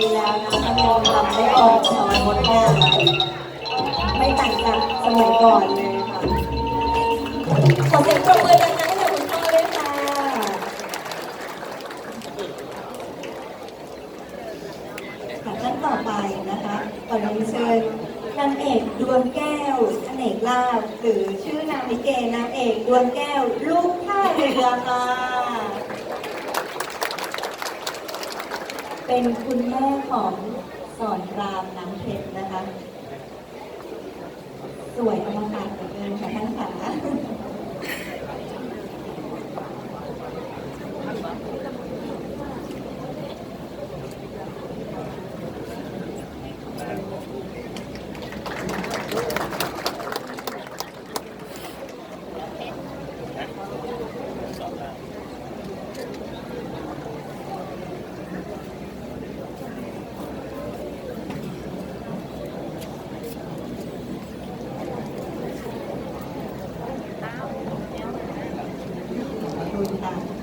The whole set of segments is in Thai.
ปีแล้วนะคะยังทำได้ออกสอนงดงามไม่ต่างจากสมัยก่อนเลยค่ะขอเสียงปรบมือดังๆให้กับคุณพ่อด้วยค่ะค่ะท่านต่อไปนะคะขอเรียนเชิญนางเอกดวงแก้วอเนกลาภหรือชื่อนางลิเกนางเอกดวงแก้ว ลูกท่าเรือค่ะ เป็นคุณแม่ของสอนรามน้ำเพชรนะคะ สวยอมตะเหลือเกินค่ะท่านค่ะ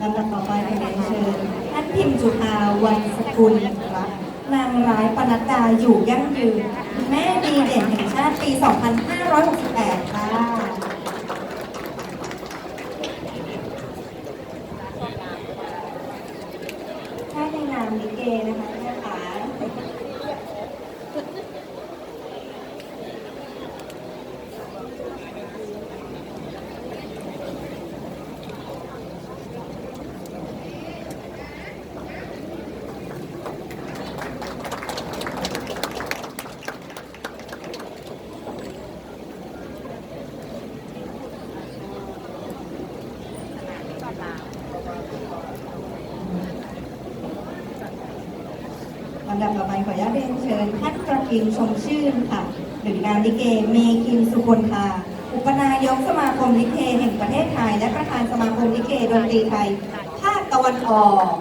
ลำดับต่อไปขอเชิญท่านพิมจุฬาวันสกุลรัตน์นางร้ายปนัดดาอยู่ยั่งยืนแม่ดีเด่นแห่งชาติปี 2568 ค่ะถ้าในนามลิเกนะคะแม่ขา ลำดับต่อไปขออนุญาตเรียนเชิญท่านประกินชมชื่นค่ะ หรือนางลิเกเมคินสุคนธาอุปนายกสมาคมลิเกแห่งประเทศไทย และประธานสมาคมลิเกดนตรีไทย ภาคตะวันออก